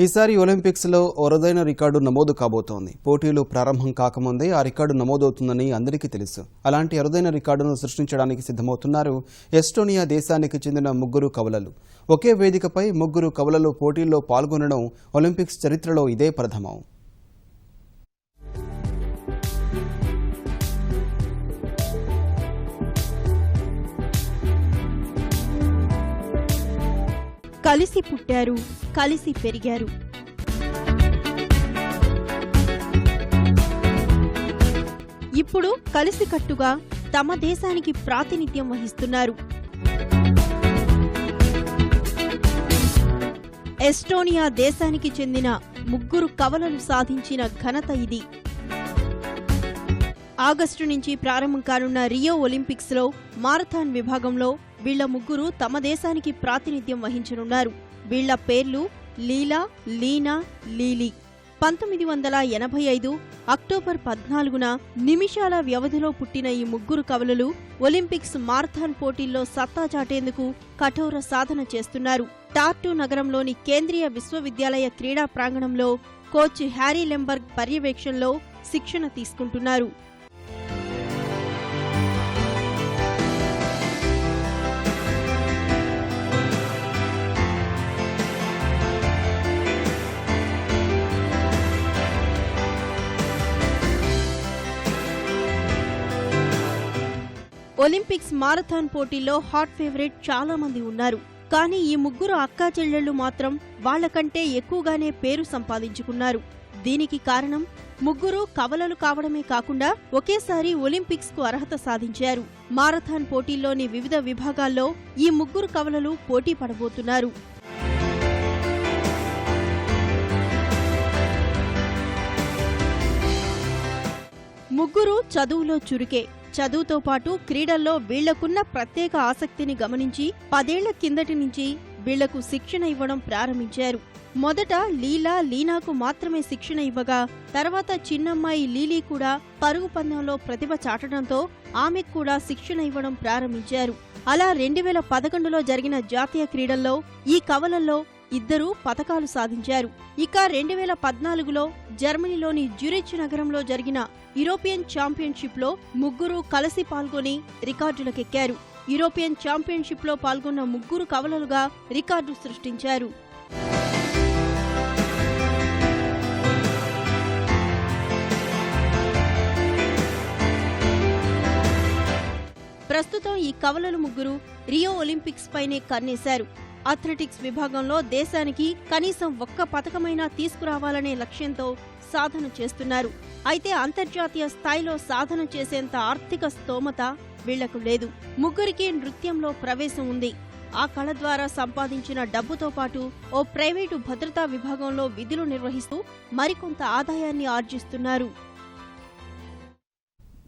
ఈసారి ఒలింపిక్స్లో అరుదైన రికార్డు నమోదు కాబోతోంది. పోటీలు ప్రారంభం కాకముందే ఆ రికార్డు నమోదవుతుందని అందరికీ తెలుసు. అలాంటి అరుదైన రికార్డును సృష్టించడానికి సిద్ధమవుతున్నారు ఎస్టోనియా దేశానికి చెందిన ముగ్గురు కవలలు. ఒకే వేదికపై ముగ్గురు కవలలు పోటీల్లో పాల్గొనడం ఒలింపిక్స్ చరిత్రలో ఇదే ప్రథమం. కలిసి పుట్టారు కలిసి పెరిగారు. ఇప్పుడు కలిసికట్టుగా తమ దేశానికి ప్రాతినిధ్యం వహిస్తున్నారు. ఎస్టోనియా దేశానికి చెందిన ముగ్గురు కవలలు సాధించిన ఘనత ఇది. ఆగస్టు నుంచి ప్రారంభం కానున్న రియో ఒలింపిక్స్లో మారథాన్ విభాగంలో వీళ్ళ ముగ్గురు తమ దేశానికి ప్రాతినిధ్యం వహించనున్నారు. వీళ్ళ పేర్లు లీలా లీనా లీలీ. పంతొమ్మిది వందల ఎనభై ఐదు అక్టోబర్ పద్నాలుగున నిమిషాల వ్యవధిలో పుట్టిన ఈ ముగ్గురు కవలలు ఒలింపిక్స్ మారథాన్ పోటీల్లో సత్తా చాటేందుకు కఠోర సాధన చేస్తున్నారు. టార్టు నగరంలోని కేంద్రీయ విశ్వవిద్యాలయ క్రీడా ప్రాంగణంలో కోచ్ హ్యారీ లెంబర్గ్ పర్యవేక్షణలో శిక్షణ తీసుకుంటున్నారు. ఒలింపిక్స్ మారథాన్ పోటీల్లో హాట్ ఫేవరెట్ చాలా మంది ఉన్నారు. కానీ ఈ ముగ్గురు అక్కా చెల్లెళ్ళు మాత్రం వాళ్ళకంటే ఎక్కువగానే పేరు సంపాదించుకున్నారు. దీనికి కారణం ముగ్గురు కవలలు కావడమే కాకుండా ఒకేసారి ఒలింపిక్స్కు అర్హత సాధించారు. మారథాన్ పోటీల్లోని వివిధ విభాగాల్లో ఈ ముగ్గురు కవలలు పోటీ పడబోతున్నారు. ముగ్గురు చదువులో చురుకే చదువుతో పాటు క్రీడల్లో వీళ్ళకున్న ప్రత్యేక ఆసక్తిని గమనించి పదేళ్ళ కిందటి నుంచి వీళ్ళకు శిక్షణ ఇవ్వడం ప్రారంభించారు. మొదట లీలా లీనాకు మాత్రమే శిక్షణ ఇవ్వగా తర్వాత చిన్నమ్మాయి లీలీ కూడా పరుగు పందెంలో ప్రతిభ చాటడంతో ఆమెకు కూడా శిక్షణ ఇవ్వడం ప్రారంభించారు. అలా రెండు వేల పదకొండులో జరిగిన జాతీయ క్రీడల్లో ఈ కవలల్లో ఇద్దరూ పథకాలు సాధించారు. ఇక రెండు వేల పద్నాలుగులో జర్మనీలోని జ్యూరిచ్ నగరంలో జరిగిన యూరోపియన్ ఛాంపియన్షిప్లో ముగ్గురు కలిసి పాల్గొని రికార్డులకెక్కారు. యూరోపియన్ ఛాంపియన్షిప్లో పాల్గొన్న ముగ్గురు కవలలుగా రికార్డు సృష్టించారు. ప్రస్తుతం ఈ కవలలు ముగ్గురు రియో ఒలింపిక్స్ పైనే కన్నేశారు. అథ్లెటిక్స్ విభాగంలో దేశానికి కనీసం ఒక్క పథకమైనా తీసుకురావాలనే లక్ష్యంతో సాధన చేస్తున్నారు. అయితే అంతర్జాతీయ స్థాయిలో సాధన చేసేంత ఆర్థిక స్తోమత వీళ్ళకు లేదు. ముగ్గురికి నృత్యంలో ప్రవేశం ఉంది. ఆ కళ ద్వారా సంపాదించిన డబ్బుతో పాటు ఓ ప్రైవేటు భద్రతా విభాగంలో విధులు నిర్వహిస్తూ మరికొంత ఆదాయాన్ని ఆర్జిస్తున్నారు.